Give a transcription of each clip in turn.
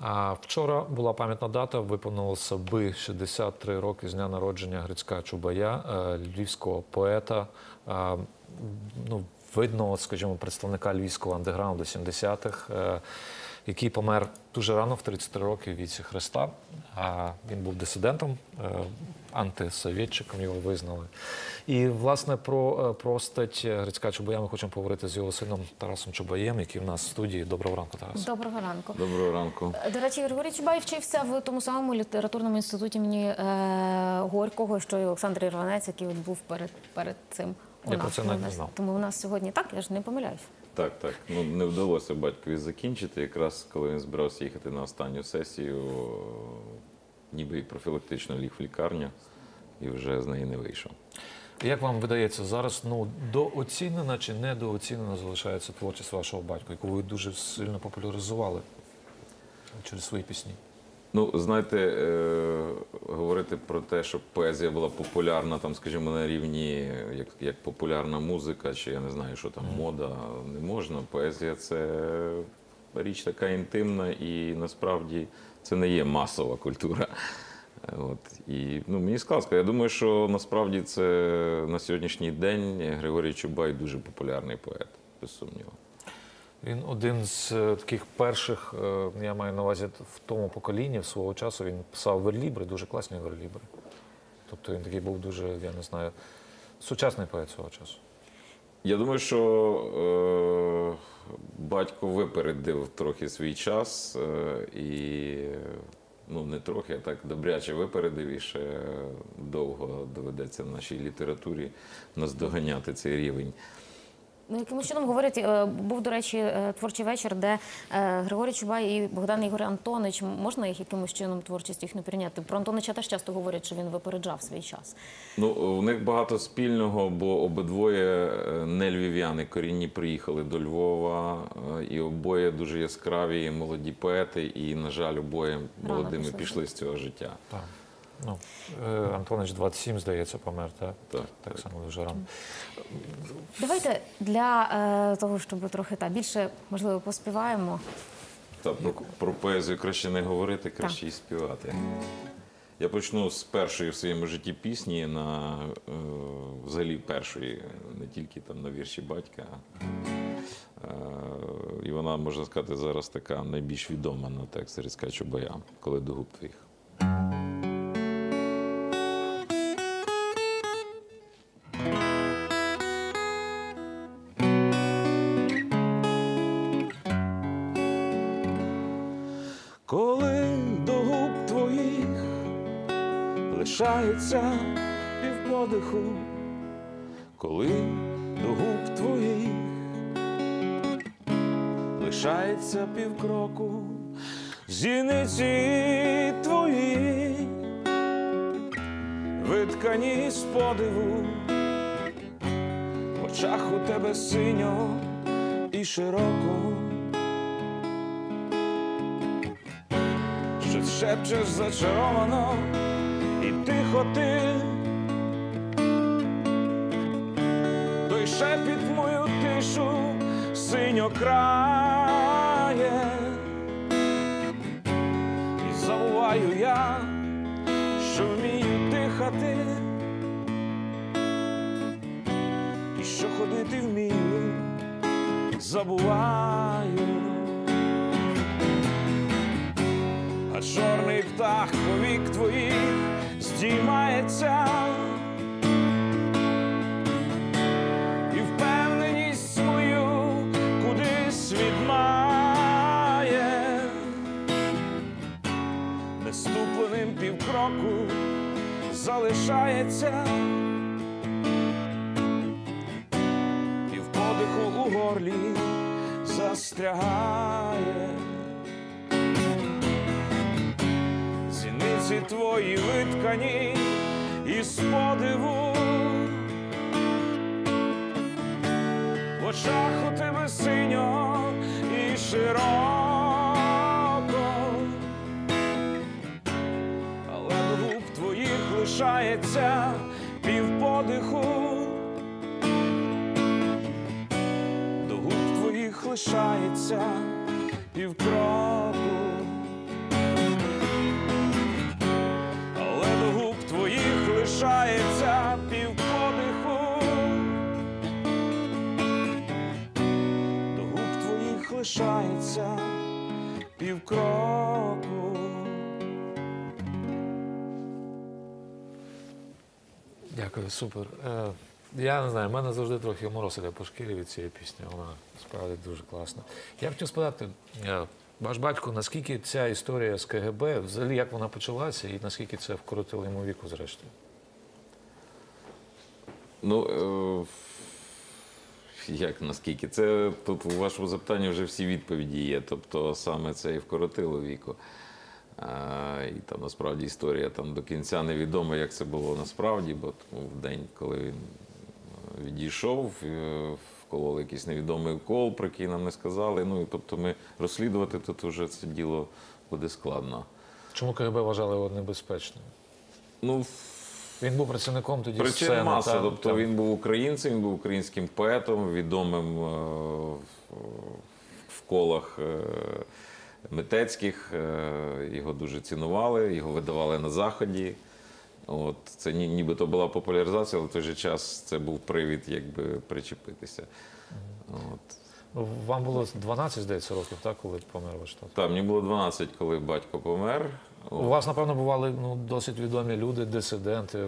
А вчора була пам'ятна дата, виповнилося би 63 роки з дня народження Грицька Чубая, е, львівського поета, ну, видного, скажімо, представника львівського андеграунду 70-х, е, який помер дуже рано, в 33 роки в віці Христа. А він був дисидентом, е, антисовєтчиком його визнали. І, власне, про е, постать Грицька Чубая ми хочемо поговорити з його сином Тарасом Чубаєм, який в нас в студії. Доброго ранку, Тарас. Доброго ранку. Доброго ранку. До речі, Григорій Чубай вчився в тому самому літературному інституті імені е, Горького, що і Олександр Ірванець, який от був перед, перед цим. у Я нас. про це навіть не знав. Тому у нас сьогодні так, я ж не помиляюсь. Так, так. Ну не вдалося батькові закінчити. Якраз коли він збирався їхати на останню сесію, ніби і профілактично ліг в лікарню і вже з неї не вийшов. Як вам видається, зараз ну, дооцінена чи недооцінена залишається творчість вашого батька, яку ви дуже сильно популяризували через свої пісні? Ну, знаєте, е, говорити про те, що поезія була популярна, там, скажімо, на рівні як, як популярна музика, чи я не знаю, що там мода, не можна. Поезія це річ така інтимна, і насправді це не є масова культура. От і ну мені складно. Я думаю, що насправді це на сьогоднішній день Григорій Чубай дуже популярний поет, без сумніву. Він один з е, таких перших, е, я маю на увазі в тому поколінні в свого часу він писав верлібри, дуже класні верлібри. Тобто він такий був дуже, я не знаю, сучасний поет свого часу. Я думаю, що е, батько випередив трохи свій час е, і ну не трохи, а так добряче випередив і ще довго доведеться в нашій літературі наздоганяти цей рівень. Ну, якимось чином говорять, е, був, до речі, е, творчий вечір, де е, Григорій Чубай і Богдан Ігор Антонич, можна їх якимось чином творчість їхню прийняти? Про Антонича теж часто говорять, що він випереджав свій час. Ну, у них багато спільного, бо обидвоє не львів'яни, корінні приїхали до Львова, і обоє дуже яскраві молоді поети, і, на жаль, обоє молодими пішли. пішли з цього життя. Так. Ну, е, Антонич 27, здається, помер, так? Так, Так само дуже рано. Давайте для е, того, щоб трохи та більше можливо поспіваємо. Та про, про поезію краще не говорити, краще і співати. Я почну з першої в своєму житті пісні на е, взагалі першої, не тільки там на вірші батька. Е, і вона, можна сказати, зараз така найбільш відома на текст Рицька Чубая, коли до губ твоїх. Лишається півподиху, коли до губ твоїх лишається півкроку, зіниці твої, виткані з подиву, в очах у тебе синьо і широко. що шепчеш зачаровано і тихо ти. Той шепіт мою тишу синьо крає, і забуваю я, що вмію дихати, і що ходити вмію, забуваю. а чорний птах повік твоїх здіймається. І впевненість мою кудись відмає, неступленим півкроку залишається, півподиху у горлі застрягає. Зіниці твої виткані із подиву, в очах у тебе синьо і широко, але до губ твоїх лишається півподиху, до губ твоїх лишається півкроку. Лишається півподиху. До губ твоїх лишається півкроку. Дякую, супер. Е, я не знаю, в мене завжди трохи мороз по шкірі від цієї пісні. Вона справді дуже класна. Я хотів спитати, е, ваш батько, наскільки ця історія з КГБ, взагалі як вона почалася, і наскільки це вкоротило йому віку, зрештою? Ну, е, як наскільки? Це тут у вашому запитанні вже всі відповіді є. Тобто саме це і вкоротило віку. А, і там насправді історія там до кінця невідома, як це було насправді, бо тому в день, коли він е, відійшов, е, вкололи якийсь невідомий укол, про який нам не сказали. Ну і тобто ми розслідувати тут вже це діло буде складно. Чому КГБ вважали його небезпечним? Ну, Він був працівником тоді Причин сцени. маса. та- тобто та- він був українцем, він був українським поетом, відомим е, в- колах е, митецьких. е, Його дуже цінували, його видавали на заході. От це ні, нібито була популяризація, але в той же час це був привід, якби причепитися. От. Вам було 12, здається, років, так, коли помер ваш тато? Так, мені було 12, коли батько помер. У вас, напевно, бували ну, досить відомі люди, дисиденти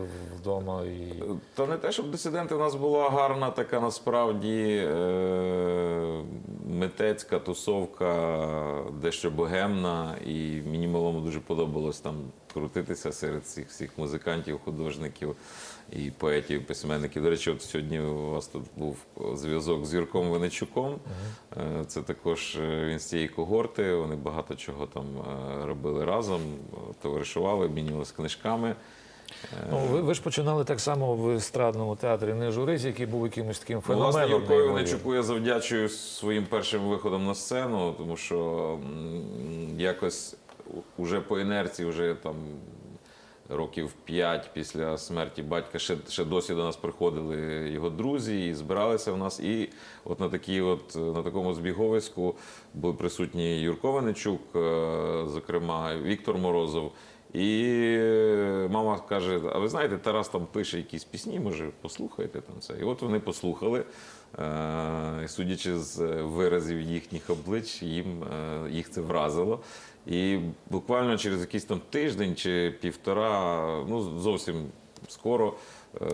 вдома. І... Та не те, щоб дисиденти, у нас була гарна така насправді е- митецька тусовка, дещо богемна, і мені малому дуже подобалось там крутитися серед цих всіх музикантів, художників і поетів, письменників. До речі, от сьогодні у вас тут був зв'язок з Юрком Виничуком. Е, Це також е, він з цієї когорти. Вони багато чого там е, робили разом, товаришували, обмінювалися книжками. Ну, ви, ви ж починали так само в естрадному театрі не журись, який був якимось таким Ну, власне, феноменом. Юркові. Венечуку я завдячую своїм першим виходом на сцену, тому що якось уже по інерції, вже там років п'ять після смерті батька ще, ще досі до нас приходили його друзі і збиралися в нас. І от на такій, от на такому збіговиську були присутні Юрко Венечук, е, зокрема Віктор Морозов. І мама каже: А ви знаєте, Тарас там пише якісь пісні, може, послухайте там це. І от вони послухали. Е, Судячи з виразів їхніх облич, їм е, їх це вразило. І буквально через якийсь там тиждень чи півтора, ну зовсім скоро. е,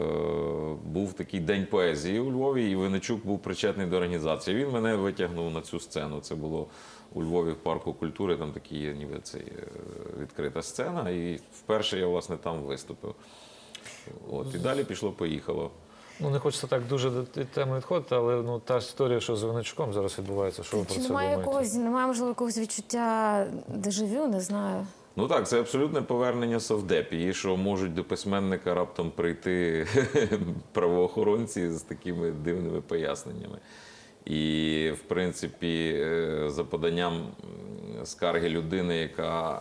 Був такий день поезії у Львові, і Винничук був причетний до організації. Він мене витягнув на цю сцену. Це було у Львові в парку культури. Там такі ніби цей е, відкрита сцена. І вперше я власне там виступив. От і далі пішло, поїхало. Ну, не хочеться так дуже до теми відходити, але ну, та історія, що з Винничуком зараз відбувається, що ви про Чи це немає думаєте? якогось, немає можливо якогось відчуття дежавю, не знаю. Ну так, це абсолютне повернення совдепії, що можуть до письменника раптом прийти правоохоронці з такими дивними поясненнями. І, в принципі, е, за поданням скарги людини, яка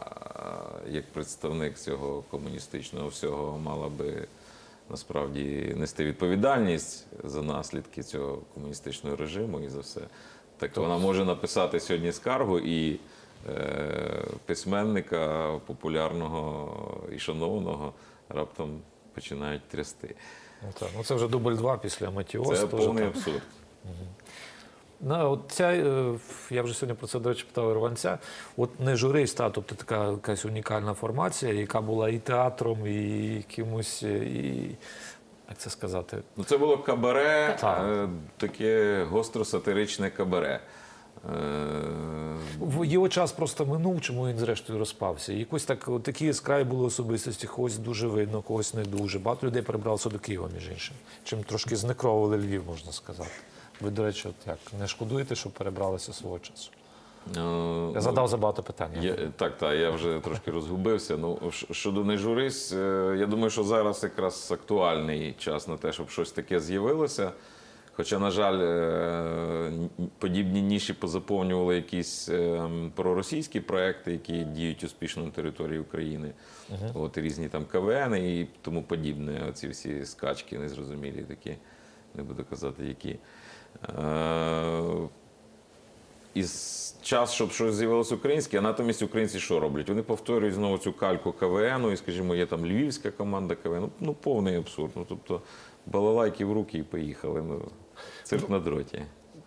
е, як представник цього комуністичного всього мала би насправді нести відповідальність за наслідки цього комуністичного режиму і за все. Так вона може написати сьогодні скаргу і е, письменника популярного і шанованого раптом починають трясти. Ну, так. ну, це вже дубль два після Матіос. Це повний абсурд. абсурд. Ну, от ця, е, я вже сьогодні про це, до речі, питав Ірванця. От не журись, та, тобто така якась унікальна формація, яка була і театром, і якимось, е, і, як це сказати, Ну, це було кабаре, Так. е, таке гостро-сатиричне кабаре. В його час просто минув, чому він зрештою розпався. Якось так, такі яскраві були особистості, когось дуже видно, когось не дуже. Багато людей перебралося до Києва, між іншим. Чим трошки знекровували Львів, можна сказати. Ви, до речі, от як не шкодуєте, що перебралися свого часу? е, Я задав забагато питань. Я, так, так, я вже трошки розгубився. Ну, щодо не журись, е, я думаю, що зараз якраз актуальний час на те, щоб щось таке з'явилося. Хоча, на жаль, е, подібні ніші позаповнювали якісь е, проросійські проекти, які діють успішно на території України. От різні там КВН і тому подібне. Оці всі скачки незрозумілі такі, не буду казати, які. Е, із час, щоб щось з'явилося українське, а натомість українці що роблять? Вони повторюють знову цю кальку КВН, і, скажімо, є там львівська команда КВН. Ну, ну повний абсурд. Ну, тобто балалайки в руки і поїхали. Ну, цирк на дроті.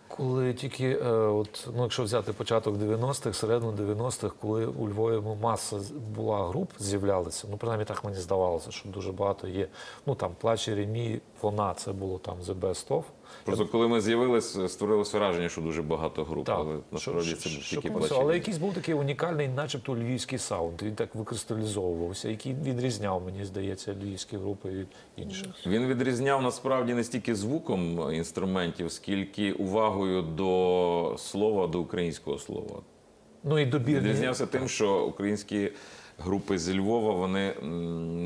Коли тільки, е, от, ну, якщо взяти початок 90-х, середину 90-х, коли у Львові ну, маса була груп, з'являлися, ну, принаймні так мені здавалося, що дуже багато є. Ну, там, Плач Ремі, вона, це було там The Best Of. Просто коли ми з'явилися, створилося враження, що дуже багато груп, Так, але насправді це тільки плачі. Але якийсь був такий унікальний, начебто львівський саунд. Він так викристалізовувався, який відрізняв, мені здається, львівські групи від інших. Він відрізняв насправді не стільки звуком інструментів, скільки увагою до слова, до українського слова. Ну і добірні. Відрізнявся тим, що українські групи зі Львова вони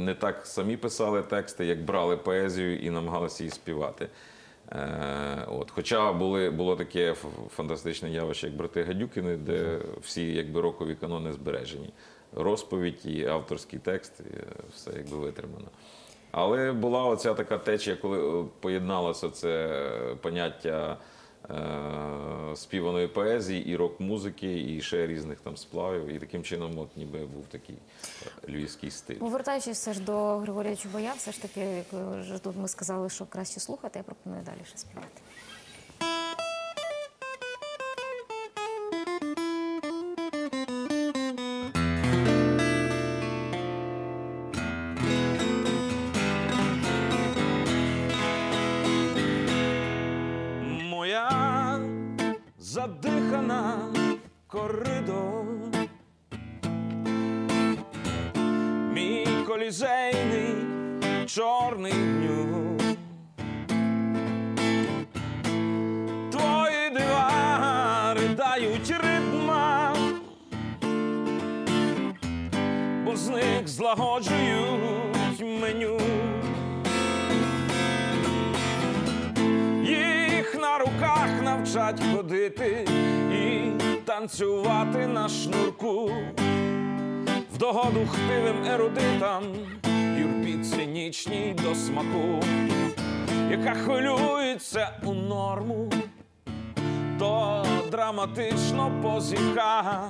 не так самі писали тексти, як брали поезію і намагалися її співати. Е, от. Хоча були, було таке фантастичне явище, як брати Гадюкіни, де всі якби рокові канони збережені. Розповідь і авторський текст, і е, все якби витримано. Але була оця така течія, коли е, поєдналося це поняття співаної поезії і рок-музики, і ще різних там сплавів. І таким чином, от ніби був такий е, львівський стиль. Повертаючись все ж до Григорія Чубая, все ж таки, як вже тут ми сказали, що краще слухати, я пропоную далі ще співати. Злагоджують меню. Їх на руках навчать ходити і танцювати на шнурку, в догоду хтивим ерудитам, юрбі цинічній до смаку, яка хвилюється у норму, то драматично позіка,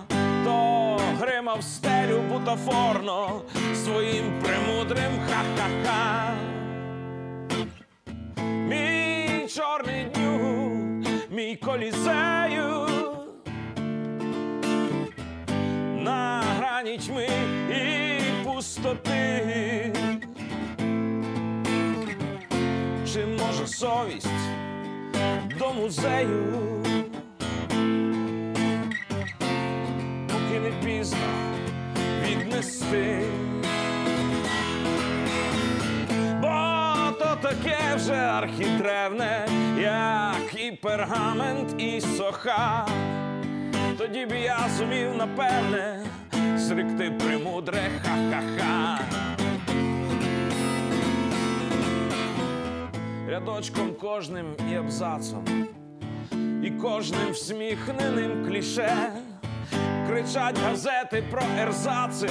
то грима в стелю бутафорно своїм премудрим ха-ха-ха. Мій чорний дню, мій колізею на грані тьми і пустоти. Чи може совість до музею, не пізно віднести? Бо то таке вже архідревне, як і пергамент, і соха. Тоді б я зумів, напевне, зректи примудре ха-ха-ха. Рядочком кожним і абзацом, і кожним всміхненим кліше кричать газети про ерзаци,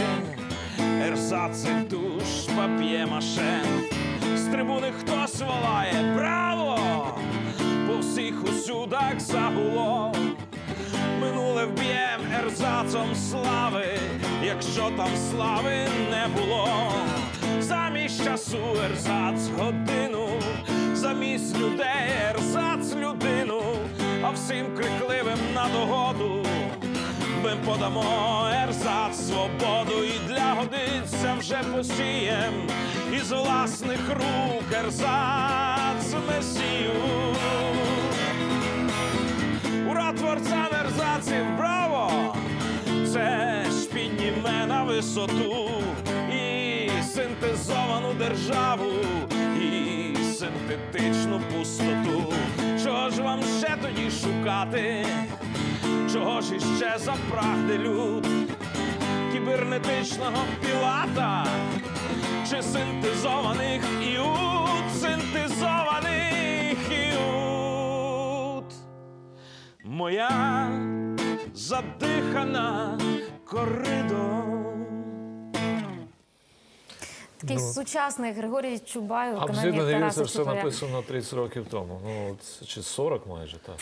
ерзаци душ пап'є-маше. З трибуни хтось волає браво, по всіх усюдах загуло. Минуле вб'єм ерзацом слави, якщо там слави не було. Замість часу ерзац годину, замість людей ерзац людину, а всім крикливим на догоду. Ми подамо ерзац свободу і для годиться вже посієм із власних рук ерзац месію. Ура творцям ерзаців, браво! Це ж підніме на висоту і синтезовану державу, і синтетичну пустоту. Чого ж вам ще тоді шукати? Чого ж іще запрагне люд? Кібернетичного пілата чи синтезованих іуд, синтезованих іуд. Моя задихана коридор. Такий сучасний Григорій Чубай А що це Чубая. написано 30 років тому. Ну, чи 40 майже, так.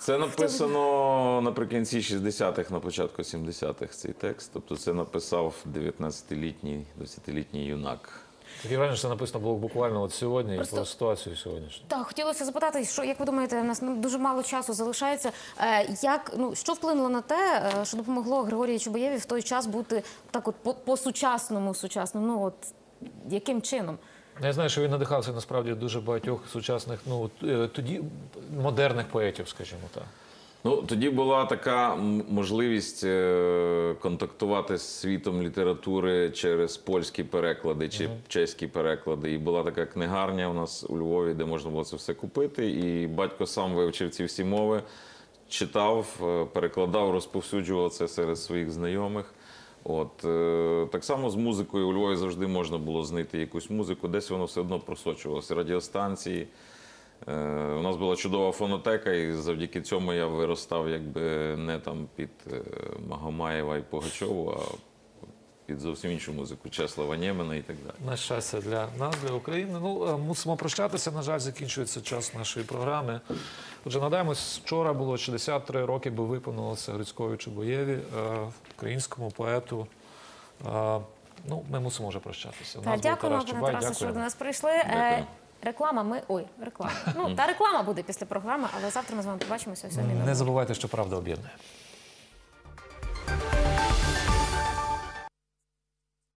Це написано наприкінці 60-х, на початку 70-х цей текст. Тобто це написав 19-літній, 20-літній юнак. Таке враження, що це написано було буквально от сьогодні Просто- і про ситуацію сьогоднішню. Так, хотілося запитати, що як ви думаєте, у нас ну, дуже мало часу залишається. Е, як ну що вплинуло на те, е, що допомогло Григорію Чубаєві в той час бути так, от по, по сучасному, сучасному? Ну от яким чином? Я знаю, що він надихався насправді дуже багатьох сучасних, ну е, тоді модерних поетів, скажімо так. Ну, тоді була така можливість е, контактувати з світом літератури через польські переклади чи чеські переклади. І була така книгарня у нас у Львові, де можна було це все купити. І батько сам вивчив ці всі мови, читав, е, перекладав, розповсюджував це серед своїх знайомих. От е, так само з музикою у Львові завжди можна було знайти якусь музику, десь воно все одно просочувалося. Радіостанції. Е, У нас була чудова фонотека, і завдяки цьому я виростав якби не там під е, Магомаєва і Пугачову, а під зовсім іншу музику Чеслава Нємена і так далі. На щастя для нас, для України. Ну, мусимо прощатися. На жаль, закінчується час нашої програми. Отже, нагадаємось, вчора було 63 роки, бо виповнилося Грицькові Чубоєві, е, українському поету. Е, Ну, ми мусимо вже прощатися. У нас дякуємо, пане Тарасе, що ви до нас прийшли. Е, Дякую. реклама. Ми ой, реклама. Ну та реклама буде після програми, але завтра ми з вами побачимося о. Не забувайте, що правда об'єднує.